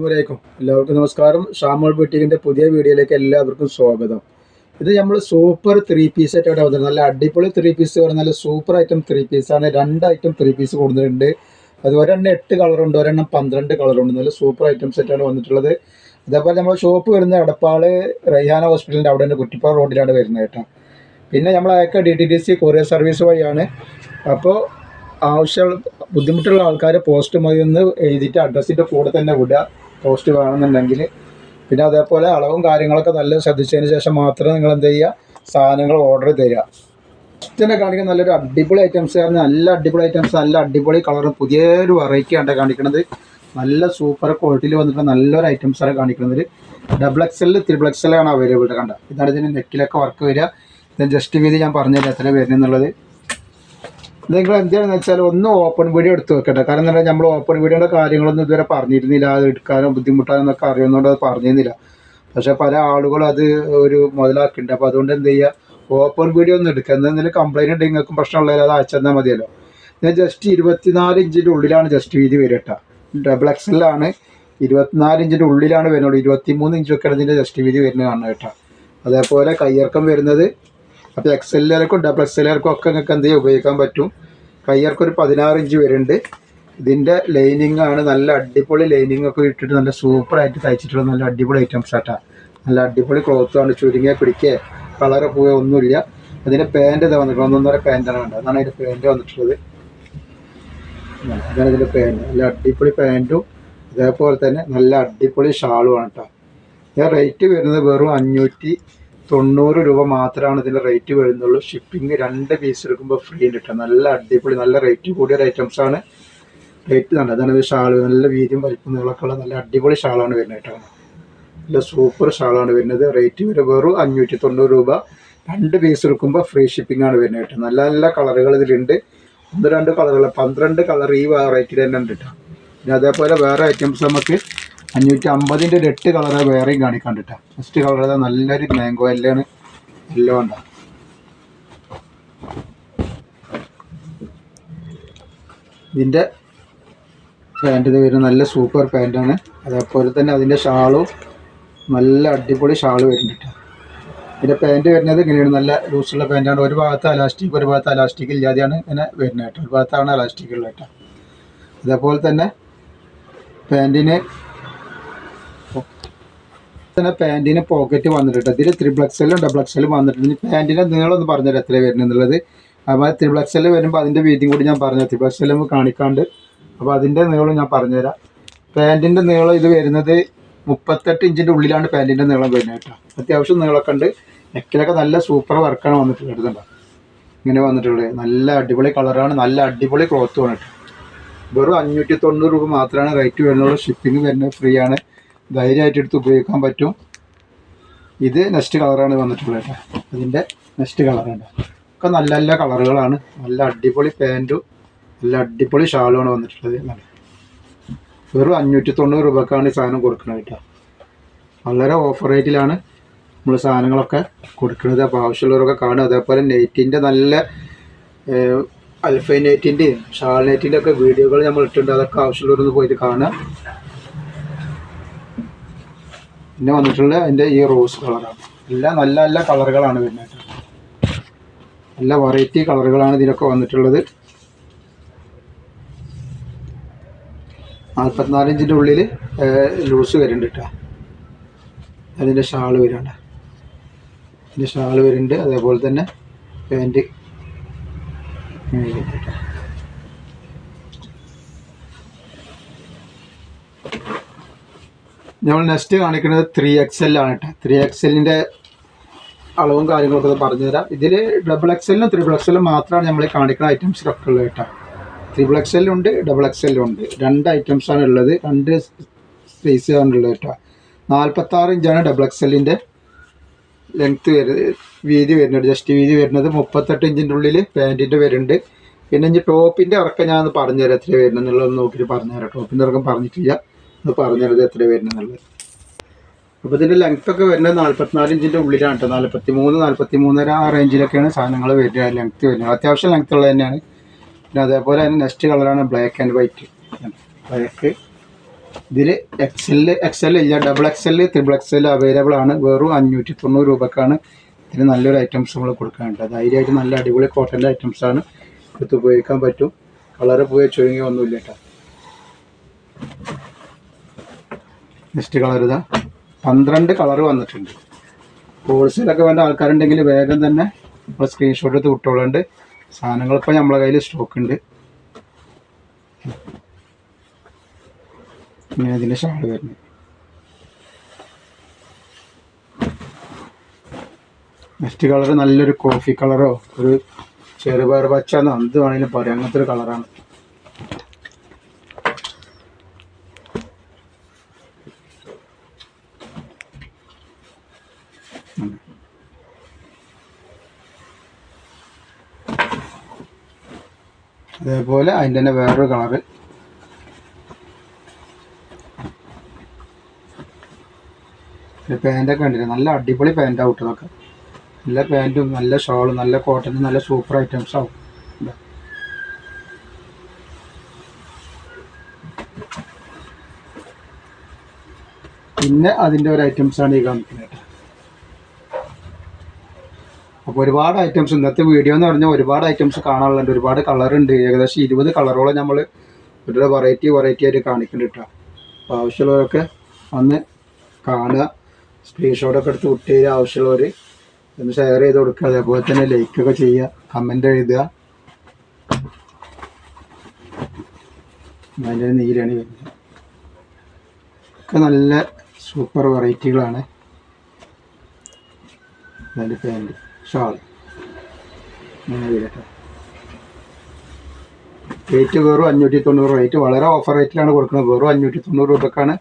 അസ്സലാമലൈക്കും. എല്ലാവർക്കും നമസ്കാരം. ഷാമോൾ ബുട്ടീക്കിന്റെ പുതിയ വീഡിയോയിലേക്ക് എല്ലാവർക്കും സ്വാഗതം. ഇത് നമ്മൾ സൂപ്പർ ത്രീ പീസ് ആയിട്ട് വന്നിട്ടുണ്ട്. നല്ല അടിപൊളി ത്രീ പീസ് പറഞ്ഞാൽ സൂപ്പർ ഐറ്റം ത്രീ പീസാണ് രണ്ട് ഐറ്റം ത്രീ പീസ് കൊടുത്തിട്ടുണ്ട്. അത് ഒരെണ്ണം എട്ട് കളറുണ്ട് ഒരെണ്ണം പന്ത്രണ്ട് കളറുണ്ട് നല്ല സൂപ്പർ ഐറ്റം സെറ്റാണ് വന്നിട്ടുള്ളത്. അതേപോലെ നമ്മൾ ഷോപ്പ് വരുന്ന എടപ്പാൾ റയ്യാന ഹോസ്പിറ്റലിന്റെ അവിടെ തന്നെ കുറ്റിപ്പാറ റോഡിലാണ് വരുന്നത് കേട്ടോ. പിന്നെ നമ്മൾ അയക്കുക D T D C courier service വഴിയാണ്. അപ്പോൾ ആവശ്യമുള്ള ബുദ്ധിമുട്ടുള്ള ആൾക്കാർ പോസ്റ്റ് മതി ഒന്ന് എഴുതിയിട്ട് അഡ്രസ്സിന്റെ കൂടെ തന്നെ വിടുക. പോസ്റ്റ് വേണമെന്നുണ്ടെങ്കിൽ പിന്നെ അതേപോലെ അളവും കാര്യങ്ങളൊക്കെ നല്ല ശ്രദ്ധിച്ചതിന് ശേഷം മാത്രം നിങ്ങൾ എന്ത് ചെയ്യുക? സാധനങ്ങൾ ഓർഡർ തരിക. ഫസ്റ്റിനെ കാണിക്കുന്ന നല്ലൊരു അടിപൊളി ഐറ്റംസ് ആയിരുന്നു നല്ല അടിപൊളി ഐറ്റംസ് നല്ല അടിപൊളി കളറും പുതിയൊരു വെറൈറ്റി ആണ് കാണിക്കുന്നത്. നല്ല സൂപ്പർ ക്വാളിറ്റിയിൽ വന്നിട്ട് നല്ലൊരു ഐറ്റംസ് ആണ് കാണിക്കുന്നത്. ഡബിൾ എക്സലിൽ ത്രിബിൾ എക്സലാണ് അവൈലബിൾ കണ്ട? ഇതാണ് ഇതിന് നെക്കിലൊക്കെ വർക്ക് വരിക. ജസ്റ്റ് വീതി ഞാൻ പറഞ്ഞുതരാം എത്ര വരുന്നുള്ളത് നിങ്ങൾ എന്താണെന്ന് വെച്ചാൽ ഒന്ന് ഓപ്പൺ വീഡിയോ എടുത്ത് വെക്കട്ടെ. കാരണം എന്താ നമ്മൾ ഓപ്പൺ വീഡിയോയുടെ കാര്യങ്ങളൊന്നും ഇതുവരെ പറഞ്ഞിരുന്നില്ല. അത് എടുക്കാനോ ബുദ്ധിമുട്ടാനോ എന്നൊക്കെ അറിയുന്നതുകൊണ്ട് അത് പറഞ്ഞിരുന്നില്ല. പക്ഷേ പല ആളുകളും അത് ഒരു മുതലാക്കിയിട്ടുണ്ട്. അപ്പോൾ അതുകൊണ്ട് എന്ത് ചെയ്യുക ഓപ്പൺ വീഡിയോ ഒന്നും എടുക്കുക എന്തെങ്കിലും കംപ്ലൈന്റ് ഉണ്ടെങ്കിൽ നിങ്ങൾക്കും പ്രശ്നമുള്ളതിൽ അത് അയച്ചെന്നാൽ മതിയല്ലോ. ഞാൻ ജസ്റ്റ് ഇരുപത്തിനാല് ഇഞ്ചിന്റെ ഉള്ളിലാണ് ജസ്റ്റ് വീതി വരട്ട ഡബിൾ എക്സലാണ് ഇരുപത്തിനാല് ഇഞ്ചിന്റെ ഉള്ളിലാണ് വരുന്നത്. ഇരുപത്തിമൂന്ന് ഇഞ്ചൊക്കെ ഇതിന്റെ ജസ്റ്റ് വീതി വരുന്നതാണ് കേട്ടോ അതേപോലെ കയ്യിറക്കം വരുന്നത് അപ്പോൾ എക്സെല്ലുകാർക്കും ഡബിൾ എക്സെല്ലുകാർക്കും ഒക്കെ നിങ്ങൾക്ക് എന്ത് ഉപയോഗിക്കാൻ പറ്റും. കയ്യർക്ക് ഒരു പതിനാറ് ഇഞ്ച് വരുന്നുണ്ട്. ഇതിന്റെ ലൈനിങ് ആണ് നല്ല അടിപൊളി ലൈനിങ് ഒക്കെ ഇട്ടിട്ട് നല്ല സൂപ്പറായിട്ട് തയ്ച്ചിട്ടുള്ള നല്ല അടിപൊളി ഐറ്റംസ് ആട്ടാ. നല്ല അടിപൊളി ക്ലോത്ത് ആണ് ചുരുങ്ങിയ പിടിക്കുക കളറ് പോയ ഒന്നുമില്ല. അതിന്റെ പാന്റ് ഇതാ വന്നിട്ടുള്ളത്. ഒന്നൊന്നര പാന്റാണ് വേണ്ടത്. അതാണ് അതിന്റെ പാന്റ് വന്നിട്ടുള്ളത്. അതാണ് ഇതിന്റെ പാന്റ് നല്ല അടിപൊളി പാന്റും അതേപോലെ തന്നെ നല്ല അടിപൊളി ഷാളുമാണ് കേട്ടോ ഞാൻ റേറ്റ് വരുന്നത് വെറും അഞ്ഞൂറ്റി തൊണ്ണൂറ് രൂപ മാത്രമാണ് ഇതിന്റെ റേറ്റ് വരുന്നുള്ളൂ. ഷിപ്പിംഗ് രണ്ട് പീസ് എടുക്കുമ്പോൾ ഫ്രീ കിട്ടും നല്ല അടിപൊളി നല്ല റേറ്റ് കൂടിയ ഐറ്റംസ് ആണ്. റേറ്റ് നല്ല അതാണ് ഷാൾ നല്ല വീതിയും വലിപ്പം നീളമൊക്കെ ഉള്ള നല്ല അടിപൊളി ഷാളാണ് വരുന്നത് കേട്ടോ നല്ല സൂപ്പർ ഷാളാണ് വരുന്നത്. റേറ്റ് വരെ വെറും അഞ്ഞൂറ്റി തൊണ്ണൂറ് രൂപ. രണ്ട് പീസ് എടുക്കുമ്പോൾ ഫ്രീ ഷിപ്പിംഗ് ആണ് വരുന്നത് കേട്ടോ നല്ല നല്ല കളറുകൾ ഇതിലുണ്ട്. ഒന്ന് രണ്ട് കളറുകൾ പന്ത്രണ്ട് കളർ ഈ റേറ്റിൽ തന്നെ ഉണ്ട് കേട്ടോ പിന്നെ അതേപോലെ വേറെ ഐറ്റംസ് നമുക്ക് അഞ്ഞൂറ്റി അമ്പതിന്റെ ഒരു എട്ട് കളറ് വേറെയും കാണിക്കാൻ ഫസ്റ്റ് കളർ ഏതാ? നല്ലൊരു മാംഗോ എല്ലാണ് എല്ലാം ഉണ്ടാവും ഇതിന്റെ പാന്റ് ഇത് വരുന്ന നല്ല സൂപ്പർ പാന്റാണ് അതേപോലെ തന്നെ അതിന്റെ ഷാളും നല്ല അടിപൊളി ഷാൾ വരുന്നുണ്ട്. ഇതിന്റെ പാന്റ് വരുന്നത് ഇങ്ങനെയാണ്. നല്ല ലൂസുള്ള പാന്റാണ് ഒരു ഭാഗത്ത് അലാസ്റ്റിക് ഒരു ഭാഗത്ത് അലാസ്റ്റിക് ഇല്ലാതെയാണ് ഇങ്ങനെ വരുന്നത് കേട്ടോ. ഒരു ഭാഗത്താണ് അലാസ്റ്റിക് ഉള്ളത് കേട്ടോ. അതേപോലെ തന്നെ പാന്റിന് തന്നെ പാന്റിന് പോക്കറ്റ് വന്നിട്ടുണ്ട്. ഇതിൽ ത്രിബിൾ എക്സലും ഡബിൾ എക്സലും വന്നിട്ടുണ്ട്. പാന്റിന്റെ നീളം ഒന്ന് പറഞ്ഞുതരാം എത്ര വരുന്നുള്ളത് അപ്പോൾ ത്രിബിൾ എക്സൽ വരുമ്പോൾ അതിന്റെ വീതിയും കൂടി ഞാൻ പറഞ്ഞു ത്രിബിൾ എക്സൽ നമുക്ക് കാണിക്കാണ്ട്. അപ്പോൾ അതിന്റെ നീളം ഞാൻ പറഞ്ഞുതരാം. പാന്റിന്റെ നീളം ഇത് വരുന്നത് മുപ്പത്തെട്ട് ഇഞ്ചിന്റെ ഉള്ളിലാണ് പാന്റിന്റെ നീളം വരുന്നത് കേട്ടോ. അത്യാവശ്യം നീളമൊക്കെ ഉണ്ട്. നെക്കിലൊക്കെ നല്ല സൂപ്പർ വർക്കാണ് വന്നിട്ടുള്ളത് കേട്ടോ ഇങ്ങനെ വന്നിട്ടുള്ളത്. നല്ല അടിപൊളി കളറാണ് നല്ല അടിപൊളി ക്ലോത്ത് കേട്ടോ. വെറും അഞ്ഞൂറ്റി തൊണ്ണൂറ് രൂപ മാത്രമാണ് റേറ്റ് വരുന്നുള്ളൂ ഷിപ്പിംഗ് വരുന്നത് ഫ്രീ ആണ്. ധൈര്യമായിട്ട് എടുത്ത് ഉപയോഗിക്കാൻ പറ്റും. ഇത് നെക്സ്റ്റ് കളറാണ് വന്നിട്ടുള്ളത് കേട്ടോ ഇതിന്റെ നെക്സ്റ്റ് കളറുണ്ട് ഒക്കെ നല്ല നല്ല കളറുകളാണ്. നല്ല അടിപൊളി പാന്റും നല്ല അടിപൊളി ഷാളുമാണ് വന്നിട്ടുള്ളത്. വെറും അഞ്ഞൂറ്റി തൊണ്ണൂറ് രൂപക്കാണ് ഈ സാധനം കൊടുക്കുന്നത് കേട്ടോ വളരെ ഓഫർ റേറ്റിലാണ് നമ്മൾ സാധനങ്ങളൊക്കെ കൊടുക്കുന്നത്. അപ്പോൾ ആവശ്യമുള്ളവരൊക്കെ കാണും. അതേപോലെ നെയ്റ്റിന്റെ നല്ല അൽഫൈ നെയ്റ്റിന്റെയും ഷാൾ നെയ്റ്റിന്റെ ഒക്കെ വീഡിയോകൾ നമ്മൾ ഇട്ടിട്ടുണ്ട്. അതൊക്കെ ആവശ്യമുള്ളവരൊന്ന് പോയിട്ട് കാണുക. പിന്നെ വന്നിട്ടുള്ള അതിന്റെ ഈ റോസ് കളറാണ് എല്ലാം നല്ല നല്ല കളറുകളാണ് കേട്ടോ. നല്ല വെറൈറ്റി കളറുകളാണ് ഇതിലൊക്കെ വന്നിട്ടുള്ളത്. നാൽപ്പത്തിനാല് ഇഞ്ചിന്റെ ഉള്ളിൽ ലൂസ് വരുന്നുണ്ട് കേട്ടോ അതിന്റെ ഷാൾ വരുന്നുണ്ട് അതിന്റെ ഷാൾ വരുന്നുണ്ട്. അതേപോലെ തന്നെ പാന്റ് നമ്മൾ നെക്സ്റ്റ് കാണിക്കുന്നത് ത്രീ എക്സ് എൽ ആണ് കേട്ടോ ത്രീ എക്സ് അളവും കാര്യങ്ങളൊക്കെ പറഞ്ഞു പറഞ്ഞുതരാം ഇതിൽ ഡബിൾ എക്സ് ത്രിബിൾ എക്സ് മാത്രമാണ് നമ്മൾ കാണിക്കുന്ന ഐറ്റംസിലൊക്കെ ഉള്ളത് കേട്ടോ ത്രിബിൾ എക്സ് ഡബിൾ എക്സ് ഉണ്ട്. രണ്ട് ഐറ്റംസാണ് ഉള്ളത്. രണ്ട് സൈസ് ആണ് ഉള്ളത് കേട്ടോ നാൽപ്പത്താറ് ഇഞ്ചാണ് ഡബിൾ എക്സ് ലെങ്ത്ത് വരുന്നത്. വീതി വരുന്നുണ്ട് ജസ്റ്റ് വീതി വരുന്നത് മുപ്പത്തെട്ട് ഇഞ്ചിന്റെ ഉള്ളിൽ പാന്റിന്റെ വരുന്നുണ്ട്. പിന്നെ ഇനി ടോപ്പിന്റെ ഇറക്കം ഞാൻ പറഞ്ഞുതരാം എത്ര വരുന്നത് എന്നുള്ളത് നോക്കിയിട്ട് പറഞ്ഞുതരാം ടോപ്പിന്റെ ഇറക്കം പറഞ്ഞിട്ടില്ല. ഒന്ന് പറഞ്ഞത് എത്ര വരുന്നത് എന്നുള്ളത്? അപ്പോൾ ഇതിന്റെ ലെങ്ത് ഒക്കെ വരുന്നത് നാൽപ്പത്തിനാല് ഇഞ്ചിന്റെ ഉള്ളിലാണ് കേട്ടോ നാൽപ്പത്തി മൂന്ന് നാൽപ്പത്തി മൂന്നര ആ റേഞ്ചിലൊക്കെയാണ് സാധനങ്ങൾ വരുന്നത് ലെങ്ത് വരുന്നത്. അത്യാവശ്യം ലെങ്ത് ഉള്ളത് തന്നെയാണ്. പിന്നെ അതേപോലെ തന്നെ നെക്സ്റ്റ് കളറാണ് ബ്ലാക്ക് ആൻഡ് വൈറ്റ് ബ്ലാക്ക് ഇതിൽ എക്സൽ എക്സൽ ഇല്ല. Double XL triple XL available ആണ്. വെറും അഞ്ഞൂറ്റി തൊണ്ണൂറ് രൂപക്കാണ് ഇതിന് നല്ലൊരു ഐറ്റംസ് നമ്മൾ കൊടുക്കാനുണ്ട് ധൈര്യമായിട്ട് നല്ല അടിപൊളി കോട്ടന്റെ ഐറ്റംസ് ആണ് എടുത്ത് ഉപയോഗിക്കാൻ പറ്റും. കളറ് പോയി ചുരുങ്ങി ഒന്നുമില്ല കേട്ടോ നെക്സ്റ്റ് കളർ ഇതാ. പന്ത്രണ്ട് കളർ വന്നിട്ടുണ്ട്. ഹോൾസെയിലൊക്കെ വേണ്ട ആൾക്കാരുണ്ടെങ്കിൽ വേഗം തന്നെ നമ്മൾ സ്ക്രീൻഷോട്ട് എടുത്ത് വിട്ടോളുണ്ട്. സാധനങ്ങളിപ്പോൾ നമ്മളെ കയ്യിൽ സ്റ്റോക്ക് ഉണ്ട്. ഇങ്ങനെ ഇതിന്റെ ഷാൾ വരുന്നത് നെക്സ്റ്റ് കളർ നല്ലൊരു കോഫി കളറോ ഒരു ചെറുപയർ പച്ച എന്നോ എന്ത് വേണമെങ്കിലും പറയാം. അങ്ങനത്തെ ഒരു കളറാണ്. അതേപോലെ അതിന്റെ തന്നെ വേറൊരു കളറ്. പാന്റൊക്കെ ഉണ്ടല്ലോ നല്ല അടിപൊളി പാന്റ് ഔട്ട് ഇതൊക്കെ നല്ല പാന്റും നല്ല ഷോളും നല്ല കോട്ടനും നല്ല സൂപ്പർ ഐറ്റംസ് ആവും. പിന്നെ അതിന്റെ ഒരു ഐറ്റംസ് ആണ് ഈ കാണിക്കുന്നത്. അപ്പോൾ ഒരുപാട് ഐറ്റംസ് ഇന്നത്തെ വീഡിയോ എന്ന് പറഞ്ഞാൽ ഒരുപാട് ഐറ്റംസ് കാണാനുള്ളത് ഒരുപാട് കളറുണ്ട് ഏകദേശം ഇരുപത് കളറോളം നമ്മൾ ഇവിടെ വെറൈറ്റി വെറൈറ്റി ആയിട്ട് കാണിക്കുന്നുണ്ട് കേട്ടോ അപ്പോൾ ആവശ്യമുള്ളവരൊക്കെ വന്ന് കാണുക. സ്ക്രീൻഷോട്ടൊക്കെ എടുത്ത് തരിക ആവശ്യമുള്ളവർ ഒന്ന് ഷെയർ ചെയ്ത് കൊടുക്കുക. അതേപോലെ തന്നെ ലൈക്കൊക്കെ ചെയ്യുക. കമന്റ് എഴുതുക. അതിന്റെ നീരാണ് വരുന്നത്. ഒക്കെ നല്ല സൂപ്പർ വെറൈറ്റികളാണ് അതിന്റെ പാന്റ് ഷാൾ. റേറ്റ് വെറും അഞ്ഞൂറ്റി തൊണ്ണൂറ് റേറ്റ് വളരെ ഓഫർ റേറ്റിലാണ് കൊടുക്കുന്നത്. വെറും അഞ്ഞൂറ്റി തൊണ്ണൂറ് രൂപക്കാണ്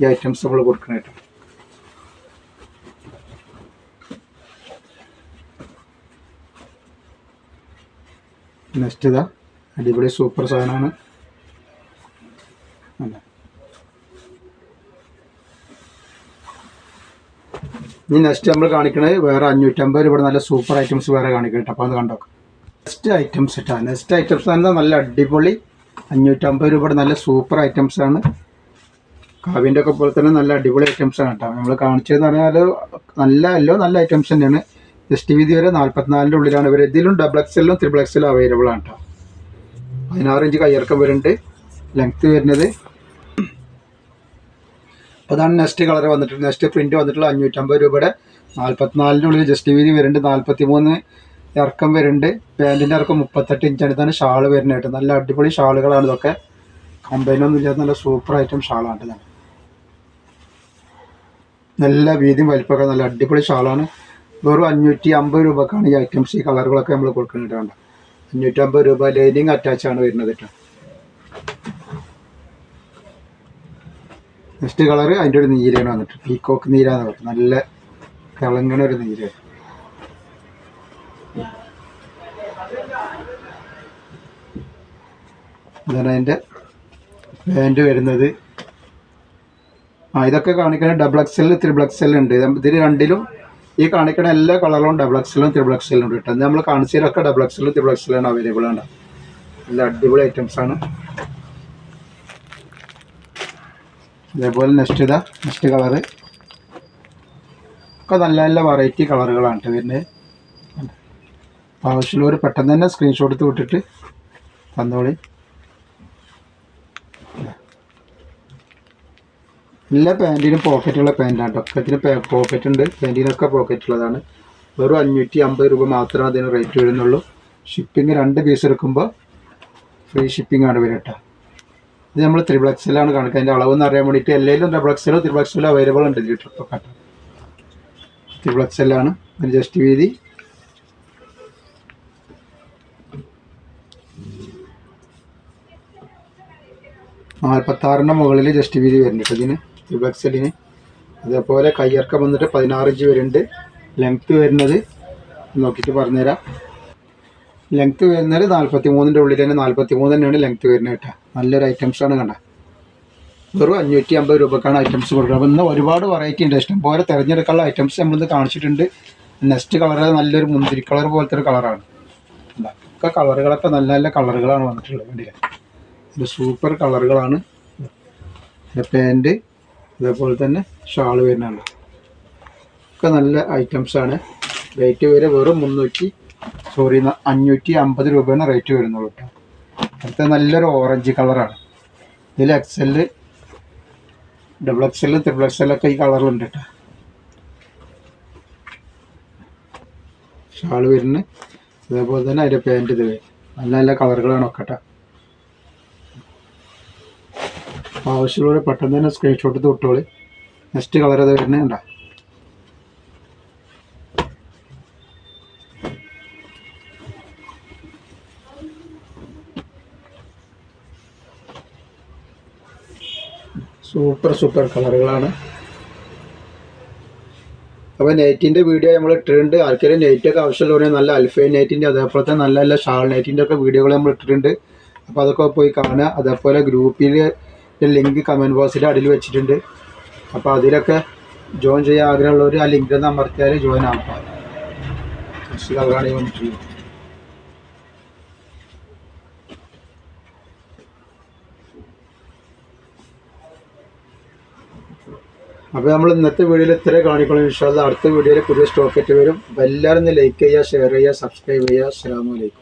ഈ ഐറ്റംസ് നമ്മൾ കൊടുക്കുന്നത് കേട്ടോ. നെക്സ്റ്റ് ഇതാ. അടിപൊളി സൂപ്പർ സാധനമാണ്. ഇനി നെക്സ്റ്റ് നമ്മൾ കാണിക്കണത് വേറെ അഞ്ഞൂറ്റമ്പത് രൂപ നല്ല സൂപ്പർ ഐറ്റംസ് വേറെ കാണിക്കട്ടെ അപ്പോൾ അത് കണ്ടോക്കാം. നെക്സ്റ്റ് ഐറ്റംസ് ഇട്ടാ നെക്സ്റ്റ് ഐറ്റംസ് തന്നെ നല്ല അടിപൊളി അഞ്ഞൂറ്റമ്പത് രൂപയുടെ നല്ല സൂപ്പർ ഐറ്റംസ് ആണ്. കാവിന്റെ ഒക്കെ പോലെ തന്നെ നല്ല അടിപൊളി ഐറ്റംസ് ആണ് കേട്ടോ നമ്മൾ കാണിച്ചതെന്ന് പറഞ്ഞാൽ നല്ല എല്ലോ നല്ല ഐറ്റംസ് തന്നെയാണ്. ജസ്റ്റ് വീതി വരെ നാൽപ്പത്തിനാലിന്റെ ഉള്ളിലാണ് ഇവർ ഇതിലും ഡബിൾ എക്സലിലും ത്രിബിൾ എക്സലും അവൈലബിൾ ആണ് കേട്ടോ പതിനാറ് ഇഞ്ച് കയ്യിറക്കം വരുന്നുണ്ട്. ലെങ്ത്ത് വരുന്നത് അപ്പോൾ അതാണ് നെക്സ്റ്റ് കളർ വന്നിട്ടുള്ളത്. നെക്സ്റ്റ് പ്രിന്റ് വന്നിട്ടുള്ള അഞ്ഞൂറ്റമ്പത് രൂപയുടെ നാൽപ്പത്തിനാലിനുള്ളിൽ ജസ്റ്റ് വീതി വരുന്നുണ്ട്. നാൽപ്പത്തി മൂന്ന് ഇറക്കം വരുന്നുണ്ട്. പാന്റിന്റെ ഇറക്കം മുപ്പത്തെട്ട് ഇഞ്ചാണ് ഇതാണ് ഷാൾ വരുന്നതായിട്ട് നല്ല അടിപൊളി ഷാളുകളാണ് ഇതൊക്കെ. കമ്പൈനൊന്നും ഇല്ലാത്ത നല്ല സൂപ്പർ ഐറ്റം ഷാളാണ് ഇതാണ്. നല്ല വീതിയും വലിപ്പമൊക്കെ നല്ല അടിപൊളി ഷാളാണ്. വെറും അഞ്ഞൂറ്റി അമ്പത് രൂപക്കാണ് ഈ ഐറ്റംസ് ഈ കളറുകളൊക്കെ നമ്മൾ കൊടുക്കുന്നുണ്ട് കണ്ടോ അഞ്ഞൂറ്റമ്പത് രൂപ ലൈനിങ് അറ്റാച്ച് ആണ് വരുന്നത് കേട്ടോ. നെക്സ്റ്റ് കളർ അതിന്റെ ഒരു നീരാണ് വന്നിട്ട്. പീക്കോക്ക് നീരാന്ന് പറയും നല്ല തിളങ്ങണ ഒരു നീരാണ് ഇതാണ് അതിന്റെ പാന്റ് വരുന്നത്. ആ ഇതൊക്കെ കാണിക്കണ ഡബിൾ എക്സൽ ത്രിബിൾ എക്സൽ ഉണ്ട്. ഇത് ഇതിൽ രണ്ടിലും ഈ കാണിക്കണ എല്ലാ കളറിലും ഡബിൾ എക്സലും ത്രിബിൾ എക്സലും ഉണ്ട് കേട്ടോ. നമ്മൾ കാണിച്ചതിലൊക്കെ ഡബിൾ എക്സലും ത്രിബിൾ എക്സലാണ് അവൈലബിൾ ആണ് നല്ല അടിപൊളി ഐറ്റംസ് ആണ് അതേപോലെ നെക്സ്റ്റ് ഇതാ നെക്സ്റ്റ് കളറ് ഒക്കെ നല്ല നല്ല വെറൈറ്റി കളറുകളാണ് കേട്ടോ വരുന്നത്. ആവശ്യമുള്ളവർ പെട്ടെന്ന് തന്നെ സ്ക്രീൻഷോട്ട് എടുത്ത് വിട്ടിട്ട് തന്നോളി. എല്ലാ പാന്റിനും പോക്കറ്റുള്ള പാന്റാണ് ഒക്കത്തിന് പോക്കറ്റ് ഉണ്ട്. പാന്റിനൊക്കെ പോക്കറ്റ് ഉള്ളതാണ്. വെറും അഞ്ഞൂറ്റി അമ്പത് രൂപ മാത്രമേ അതിന് റേറ്റ് വരുന്നുള്ളൂ. ഷിപ്പിംഗ് രണ്ട് പീസ് എടുക്കുമ്പോൾ ഫ്രീ ഷിപ്പിംഗ് ആണ് വരിക കേട്ടോ ഇത് നമ്മൾ ത്രിബിൾ എക്സലാണ് കാണിക്കുക അതിന്റെ അളവെന്ന് അറിയാൻ വേണ്ടിയിട്ട് എല്ലാവരും ഡബ്ലക്സിലോ എക്സലോ അവൈലബിൾ ഉണ്ട് ഇതിൽ ട്രിപ്പൊക്കെ കേട്ടോ ത്രിബിൾ എക്സലാണ് ജസ്റ്റ് വീതി. നാൽപ്പത്താറിന്റെ മുകളിൽ ജസ്റ്റ് വീതി വരുന്നുണ്ട് ഇതിന് ത്രിബിൾ എക്സലിന് അതേപോലെ കയ്യിറക്കം വന്നിട്ട് പതിനാറ് ഇഞ്ച് വരുന്നുണ്ട് ലെങ്ത്ത് വരുന്നത്. നോക്കിയിട്ട് പറഞ്ഞുതരാം. ലെങ്ത്ത് വരുന്നത് നാൽപ്പത്തി മൂന്നിന്റെ ഉള്ളിൽ തന്നെ നാൽപ്പത്തി മൂന്ന് തന്നെയാണ് ലെങ്ത്ത് വരുന്നത് കേട്ടോ. നല്ലൊരു ഐറ്റംസ് ആണ് കണ്ട. വെറും അഞ്ഞൂറ്റി അമ്പത് രൂപക്കാണ് ഐറ്റംസ് കൊടുക്കുന്നത്. അപ്പോൾ ഇന്ന് ഒരുപാട് വെറൈറ്റി ഉണ്ട്. ഇഷ്ടം പോലെ തിരഞ്ഞെടുക്കാനുള്ള ഐറ്റംസ് നമ്മളിന്ന് കാണിച്ചിട്ടുണ്ട്. നെക്സ്റ്റ് കളർ നല്ലൊരു മുന്തിരി കളർ പോലത്തെ ഒരു കളറാണ് ഒക്കെ കളറുകളൊക്കെ നല്ല നല്ല കളറുകളാണ് വന്നിട്ടുള്ളത് വണ്ടിയിൽ ഇത് സൂപ്പർ കളറുകളാണ് പിന്നെ പാന്റ് അതേപോലെ തന്നെ ഷാൾ വരുന്നുണ്ട്. ഒക്കെ നല്ല ഐറ്റംസ് ആണ്. റേറ്റ് വരെ വെറും മുന്നൂറ്റി സോറി അഞ്ഞൂറ്റി അമ്പത് രൂപയാണ് റേറ്റ് വരുന്നുള്ളൂ കേട്ടോ അടുത്ത നല്ലൊരു ഓറഞ്ച് കളറാണ് ഇതിൽ എക്സെൽ ഡബിൾ എക്സൽ ത്രിബിൾ എക്സലൊക്കെ ഈ കളറിലുണ്ട് കേട്ടോ ഷാൾ വരുന്നത് അതേപോലെ തന്നെ അതിന്റെ പാന്റ് ഇത് വരും. നല്ല നല്ല കളറുകളാണ് ഒക്കെ കേട്ടോ ആവശ്യമുള്ളവർ പെട്ടെന്ന് തന്നെ സ്ക്രീൻഷോട്ട് തൊട്ടോളി നെക്സ്റ്റ് കളർ അത് വരുന്നത് സൂപ്പർ സൂപ്പർ കളറുകളാണ്. അപ്പോൾ നൈറ്റിന്റെ വീഡിയോ നമ്മൾ ഇട്ടിട്ടുണ്ട്. ആർക്കെങ്കിലും ആവശ്യമുള്ള ആവശ്യമുള്ളവരെ നല്ല അൽഫൈൻ നൈറ്റിന്റെ അതേപോലെ തന്നെ നല്ല നല്ല ഷാൾ നൈറ്റിന്റെ ഒക്കെ വീഡിയോകൾ നമ്മൾ ഇട്ടിട്ടുണ്ട്. അപ്പോൾ അതൊക്കെ പോയി കാണുക. അതേപോലെ ഗ്രൂപ്പിൽ ലിങ്ക് കമന്റ് ബോക്സിൽ അടിയിൽ വെച്ചിട്ടുണ്ട്. അപ്പോൾ അതിലൊക്കെ ജോയിൻ ചെയ്യാൻ ആഗ്രഹമുള്ളവർ ആ ലിങ്ക് ഒന്ന് അമർത്തിയാൽ ജോയിൻ ആക്കാം നെക്സ്റ്റ് കളറാണ് ഈ വന്നിട്ടുള്ളത് അപ്പോൾ നമ്മൾ ഇന്നത്തെ വീഡിയോയിൽ ഇത്ര കാണിക്കണം ഇൻഷാല്ല അടുത്ത വീഡിയോയിൽ പുതിയ സ്റ്റോക്ക് ആയിട്ട് വരും. എല്ലാവരും ലൈക്ക് ചെയ്യുക ഷെയർ ചെയ്യുക സബ്സ്ക്രൈബ് ചെയ്യുക. അസ്സാം വലൈക്കും